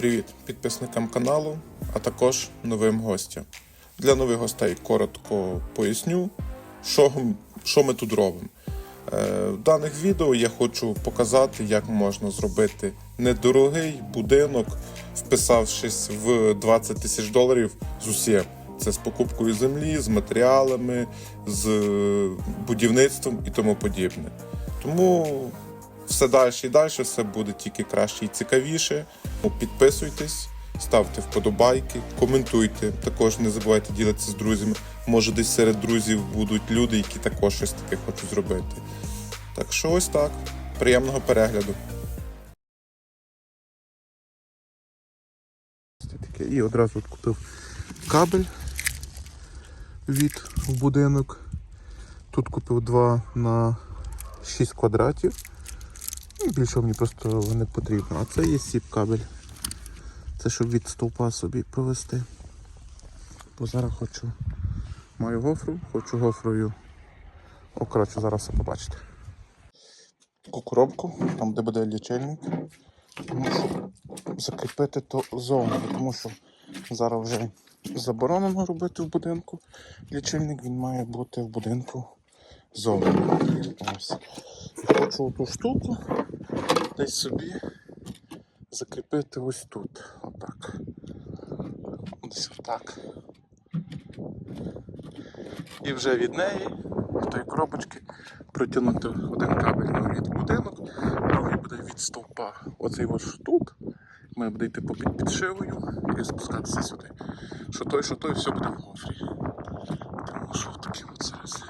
Привіт підписникам каналу, а також новим гостям. Для нових гостей коротко поясню, що, що ми тут робимо. Е, В даних відео я хочу показати, як можна зробити недорогий будинок, вписавшись в 20 тисяч доларів з усім. Це з покупкою землі, з матеріалами, з будівництвом і тому подібне. Тому все далі і далі, все буде тільки краще і цікавіше. Тому Підписуйтесь, ставте вподобайки, коментуйте. Також не забувайте ділитися з друзями. Може, десь серед друзів будуть люди, які також щось таке хочуть зробити. Так що ось так. Приємного перегляду. І одразу от купив кабель від будинок. Тут купив два на 6 квадратів. І більше мені просто не потрібно. А це є сіп кабель. Це щоб від стовпа собі провести. Бо зараз хочу. Маю гофру, хочу гофрою. О, коротше, зараз все побачите. Таку коробку, там де буде лічильник. Мушу закріпити то зовні, тому що зараз вже заборонено робити в будинку. Лічильник він має бути в будинку зовні. Ось. Хочу ту штуку десь собі закріпити ось тут. Отак. Десь отак. І вже від неї, з тої коробочки, протягнути один кабель від будинок, другий буде від стовпа. Оцей ось тут. Має буде йти попід підшивою і спускатися сюди. Що той, що той, все буде в гофрі. Тому що таке от зараз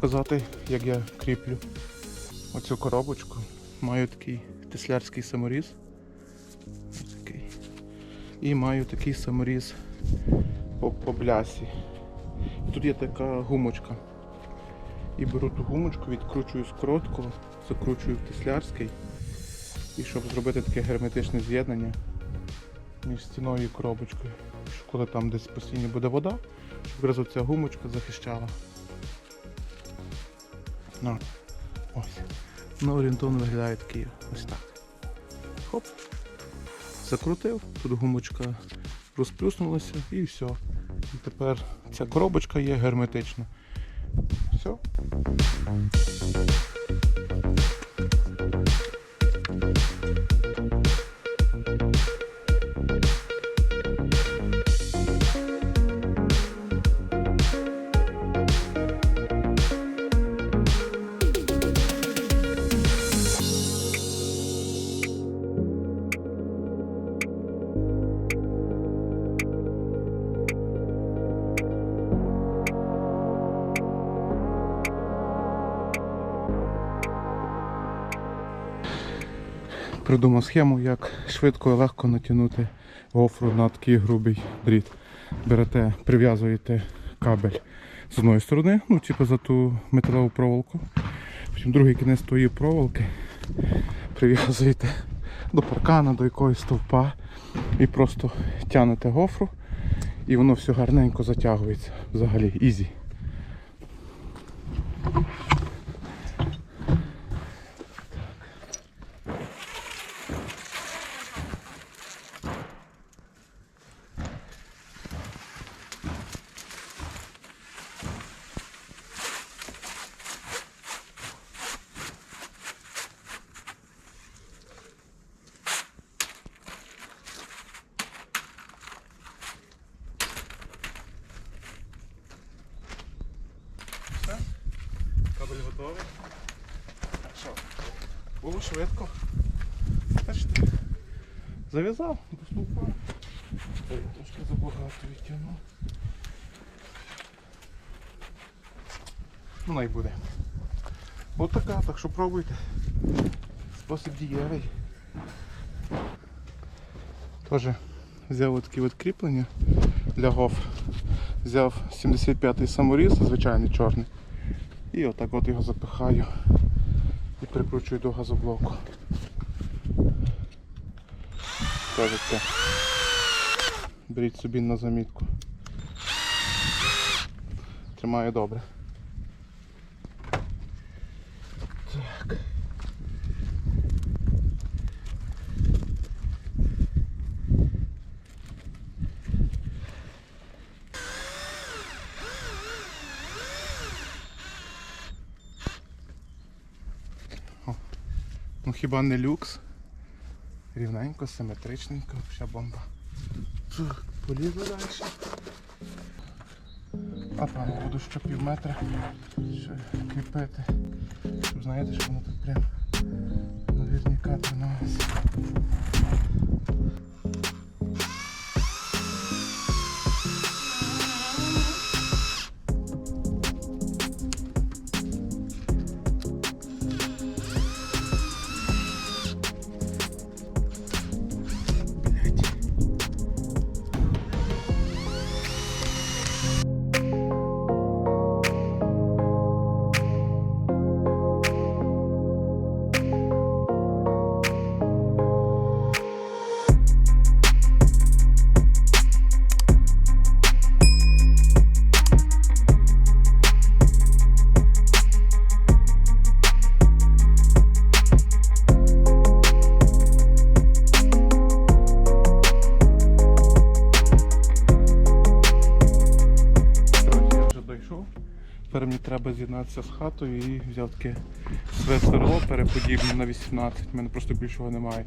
показати, як я кріплю оцю коробочку. Маю такий теслярський саморіз. Такий. І маю такий саморіз по, по блясі. Тут є така гумочка. І беру ту гумочку, відкручую скоротку, закручую в теслярський. І щоб зробити таке герметичне з'єднання між стіною і коробочкою. Коли там десь постійно буде вода, щоб якраз оця гумочка захищала. Ну, ось. Ну, орієнтовно виглядає такий ось так. Хоп. Закрутив, тут гумочка розплюснулася і все. І тепер ця коробочка є герметична. Все. Придумав схему, як швидко і легко натягнути гофру на такий грубий дріт. Берете, прив'язуєте кабель з одної сторони, ну типу за ту металеву проволоку. Потім другий кінець тої проволоки прив'язуєте до паркана, до якогось стовпа і просто тягнете гофру і воно все гарненько затягується взагалі, ізі. Готовий. Що? Було швидко. Бачите? Зав'язав до. Ой, Трошки забагато відтягнув. Ну най буде. От така, так що пробуйте. Спосіб дієвий. Теж взяв такі от кріплення для гоф. взяв 75-й саморіз, звичайний чорний. І отак от його запихаю і прикручую до газоблоку. Кажете. Беріть собі на замітку. Тримаю добре. Ну хіба не люкс? Рівненько, симетричненько, вся бомба. Полізли далі. А там буду ще пів метра кріпити. Щоб знаєте, що воно тут прям наверняка на Блядь. З хатою і взяв таке сверло переподібне на 18. У мене просто більшого немає.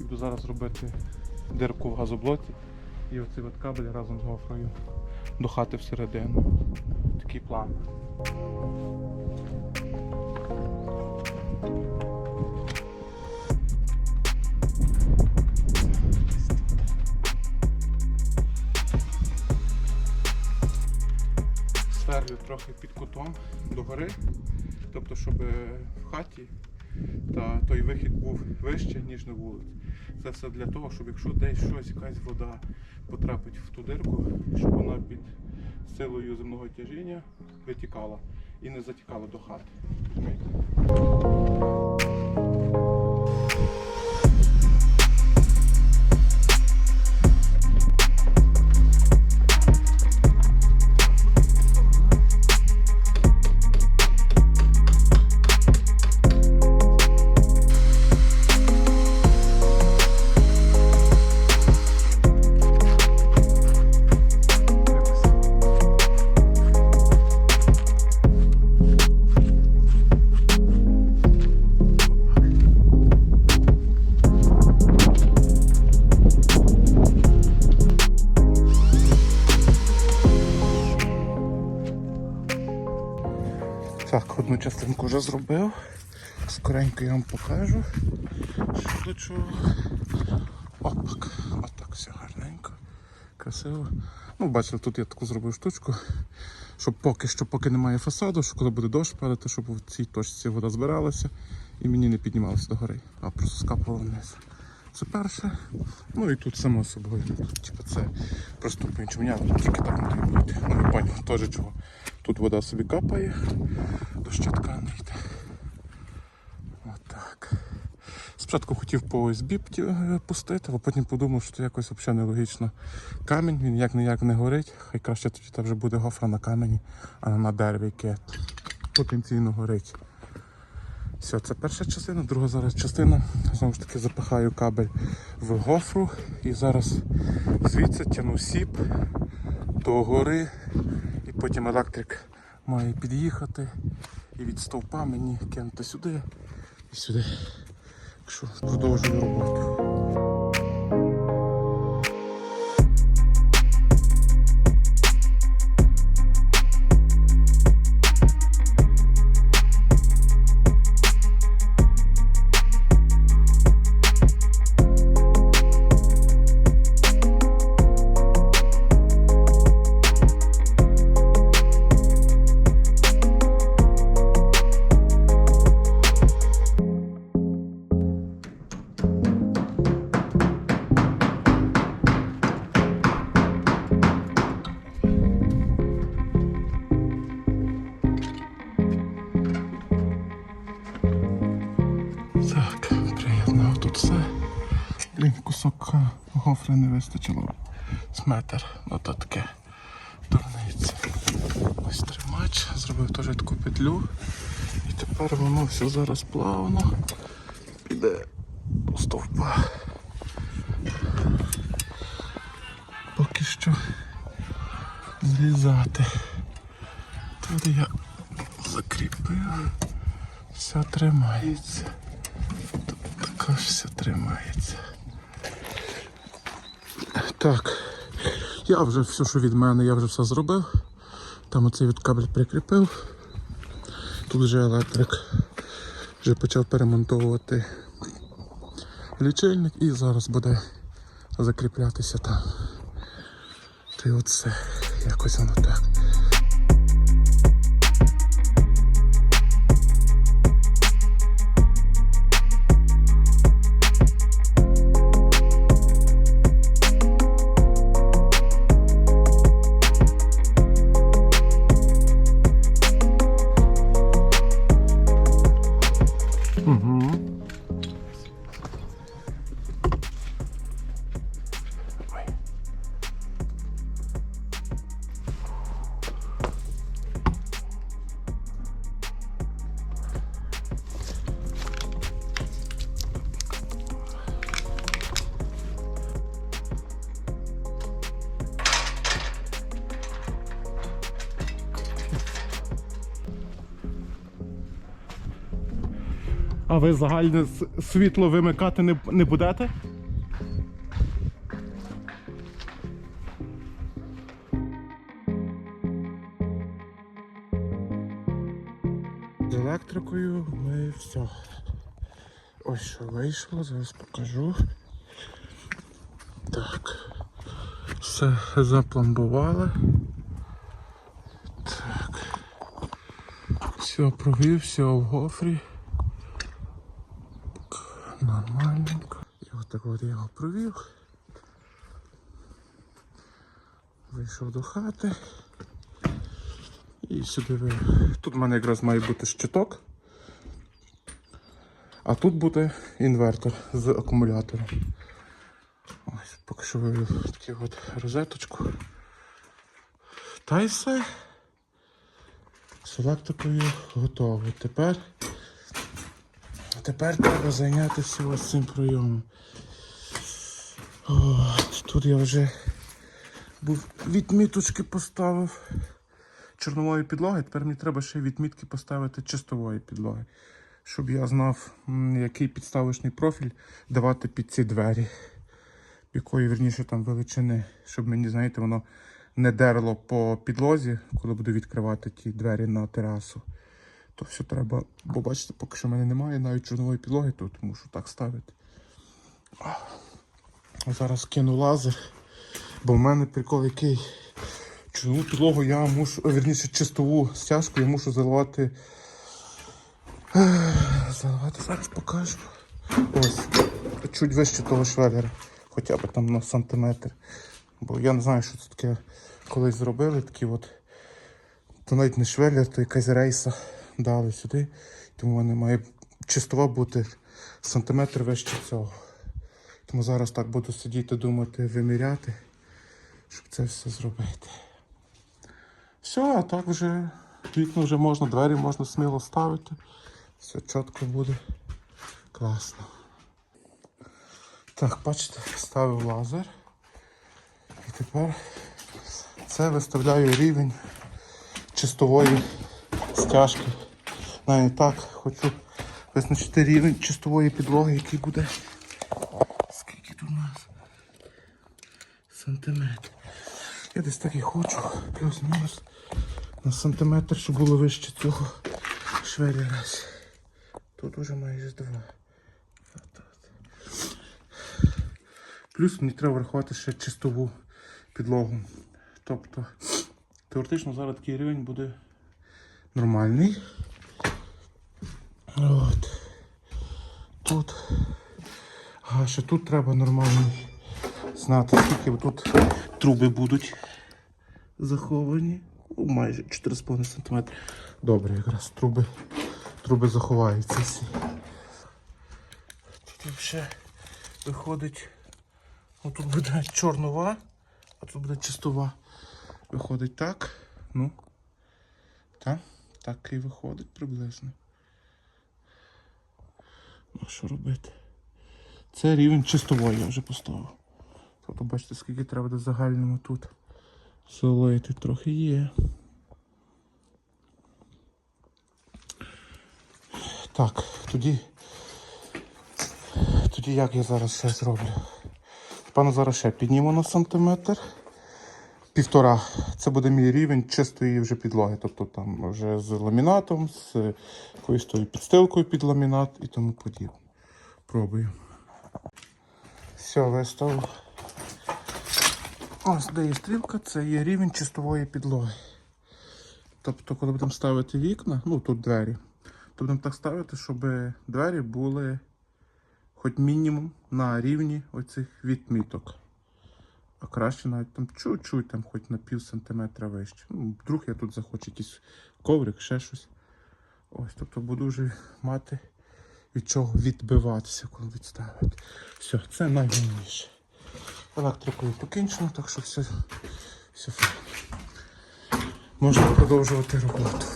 І буду зараз робити дирку в газоблоті і оцей от кабель разом з гофрою до хати всередину. Такий план. Сверлю трохи під кутом догори, тобто, щоб в хаті та той вихід був вище, ніж на вулиці. Це все для того, щоб якщо десь щось, якась вода потрапить в ту дирку, щоб вона під силою земного тяжіння витікала і не затікала до хати. Скоренько я вам покажу. Що до чого. Опак. Отак все гарненько. Красиво. Ну, бачили, тут я таку зробив штучку, щоб поки що, поки немає фасаду, що коли буде дощ падати, щоб в цій точці вода збиралася і мені не піднімалася догори, а просто скапувала вниз. Це перше. Ну і тут само собою. Типу, це просто по-іншому. Тільки так має бути. Ну я поняв теж чого. Тут вода собі капає, дощатка не йде. Спочатку хотів по ОСБ е, пустити, а потім подумав, що це якось взагалі нелогічно. Камінь, він як ніяк не горить, хай краще тоді там вже буде гофра на камені, а не на дереві, яке потенційно горить. Все, це перша частина, друга зараз частина. Знову ж таки запихаю кабель в гофру і зараз звідси тяну сіп до гори, і потім електрик має під'їхати і від стовпа мені кинути сюди і сюди. Так що продовжую роботу. Вистачило. З метр. Ну таке дурниця. Ось тримач, зробив теж таку петлю. І тепер воно все зараз плавно піде до стовпа. Поки що зрізати. Тут я закріпив. Все тримається. Тут також все тримається. Так. Я вже все, що від мене, я вже все зробив. Там оцей від кабель прикріпив. Тут вже електрик вже почав перемонтовувати лічильник і зараз буде закріплятися там. Та й оце, якось воно так. А ви загальне світло вимикати не, не будете? З електрикою ми все. Ось що вийшло, зараз покажу. Так. Все запломбували. Так. Все провів, все в гофрі. Так, Нормальненько. І отак от я його провів. Вийшов до хати. І сюди. Тут в мене якраз має бути щиток. А тут буде інвертор з акумулятором. Ось, поки що вивів таку от розеточку. Та й все. З електрикою готово. Тепер, тепер треба зайнятися ось цим прийомом. От, тут я вже був відміточки поставив чорнової підлоги, тепер мені треба ще відмітки поставити чистової підлоги, щоб я знав, який підставочний профіль давати під ці двері, якої верніше там величини, щоб мені, знаєте, воно не дерло по підлозі, коли буду відкривати ті двері на терасу. То все треба, бо бачите, поки що в мене немає навіть чорнової підлоги, тут мушу так ставити. Зараз кину лазер, бо в мене прикол який. Чорнову підлогу я мушу, о, вірніше чистову стяжку я мушу заливати. Заливати зараз покажу. Ось. Чуть вище того швеллера. Хоча б там на сантиметр. Бо я не знаю, що це таке колись зробили. Такі от. То навіть не швеллер, то якась рейса дали сюди. Тому в мене має чистова бути сантиметр вище цього. Тому зараз так буду сидіти, думати, виміряти, щоб це все зробити. Все, а так вже вікна вже можна, двері можна сміло ставити. Все чітко буде. Класно. Так, бачите, ставив лазер. І тепер це виставляю рівень чистової стяжки. Навіть так хочу визначити рівень чистової підлоги, який буде. Скільки тут у нас? Сантиметр. Я десь так і хочу, плюс-мінус на сантиметр, щоб було вище цього швеллера. Тут уже майже два. Плюс мені треба врахувати ще чистову підлогу. Тобто, теоретично зараз такий рівень буде нормальний. От. Тут. А ще тут треба нормальний знати, скільки тут труби будуть заховані. Ну, майже 4,5 см. Добре, якраз труби, труби заховаються всі. Тут ще виходить Ну, тут буде чорнова, а тут буде чистова. Виходить так. Ну. Так, так і виходить приблизно. Ну, що робити? Це рівень чистової я вже поставив. Тобто бачите, скільки треба до загальному тут залити. Трохи є. Так, тоді. Тоді як я зараз ще зроблю? Пане зараз ще підніму на сантиметр. Півтора. Це буде мій рівень чистої вже підлоги. Тобто там вже з ламінатом, з якоюсь тою підстилкою під ламінат і тому подібне. Пробую. Все, виставив. Ось де є стрілка, це є рівень чистової підлоги. Тобто, коли будемо ставити вікна, ну тут двері, то будемо так ставити, щоб двері були хоч мінімум на рівні оцих відміток. А краще навіть там чуть-чуть, там хоч на пів сантиметра вище. Ну, вдруг я тут захочу якийсь коврик, ще щось. Ось, тобто буду вже мати від чого відбиватися, коли відставити. Все, це найголовніше. Електрикою покінчено, так що все, все. Можна продовжувати роботу.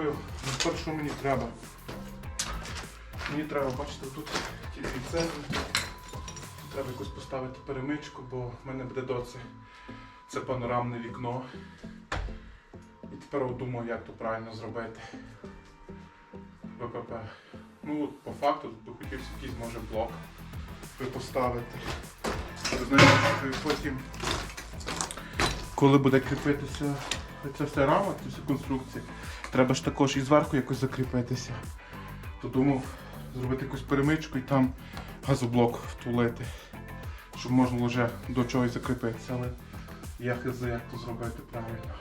Збив. Тепер що мені треба? Мені треба, бачите, тут ті дві цегли. Треба якусь поставити перемичку, бо в мене буде доці. Це панорамне вікно. І тепер думаю, як то правильно зробити. ВПП. Ну, по факту тут хотівся якийсь може блок поставити. Ви знаєте, потім, коли буде кріпитися ця вся рама, ця вся конструкція, треба ж також і зверху якось закріпитися. То думав зробити якусь перемичку і там газоблок втулити, щоб можна було вже до чогось закріпитися, але я хз як то зробити правильно.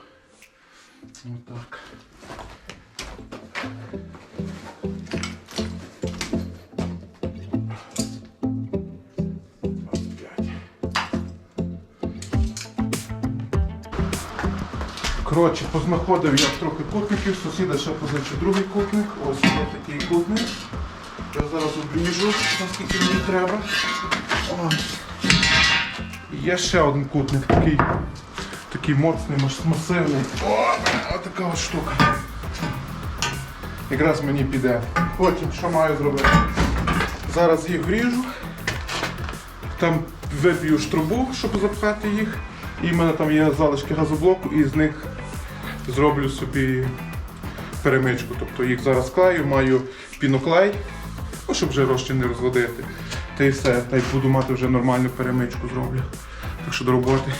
Ну Коротше, познаходив я трохи кутників, сусіда ще позичив другий кутник. Ось є такий кутник. Я зараз обріжу, наскільки мені треба. Ось. І Є ще один кутник, такий, такий моцний, масивний. О, така от штука. Якраз мені піде. Потім що маю зробити? Зараз їх ріжу. Там виб'ю ж трубу, щоб запхати їх. І в мене там є залишки газоблоку, і з них зроблю собі перемичку. Тобто їх зараз клею, маю піноклей, ну, щоб вже розчин не розводити. Та й все. Та й буду мати вже нормальну перемичку зроблю. Так що до роботи.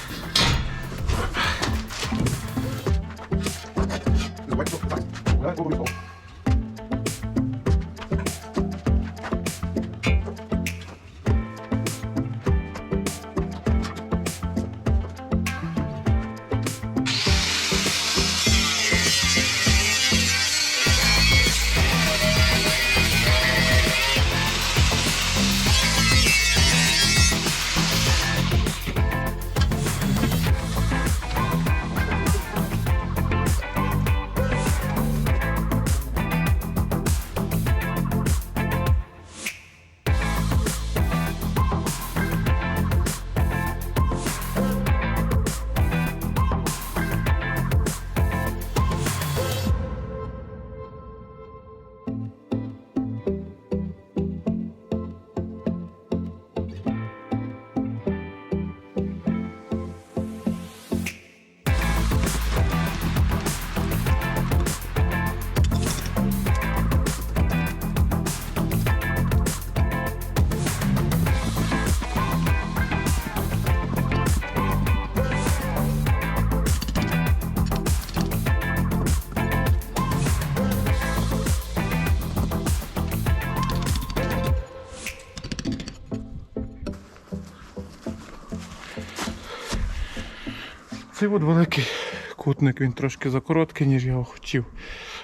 Цей от великий кутник, він трошки закороткий, ніж я хотів.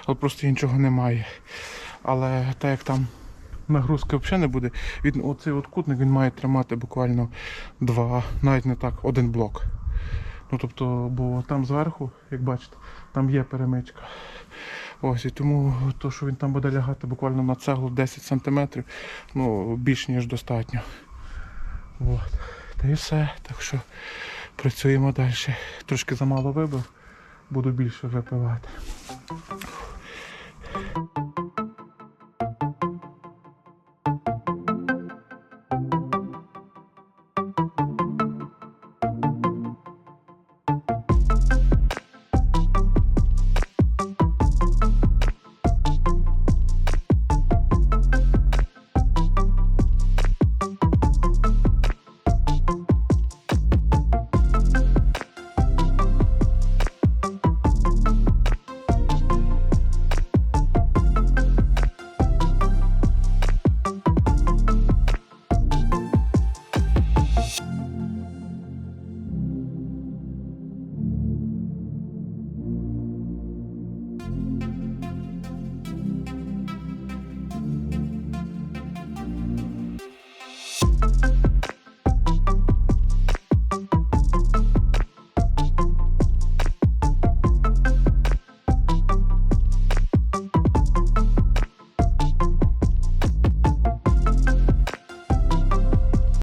Але просто іншого немає. Але так як там нагрузки взагалі не буде, він, оцей от кутник він має тримати буквально два, навіть не так, один блок. Ну тобто, бо там зверху, як бачите, там є перемичка. Ось і тому то, що він там буде лягати буквально на цеглу 10 см, ну більш ніж достатньо. От. Та і все. Так що працюємо далі. Трошки замало вибив, буду більше випивати.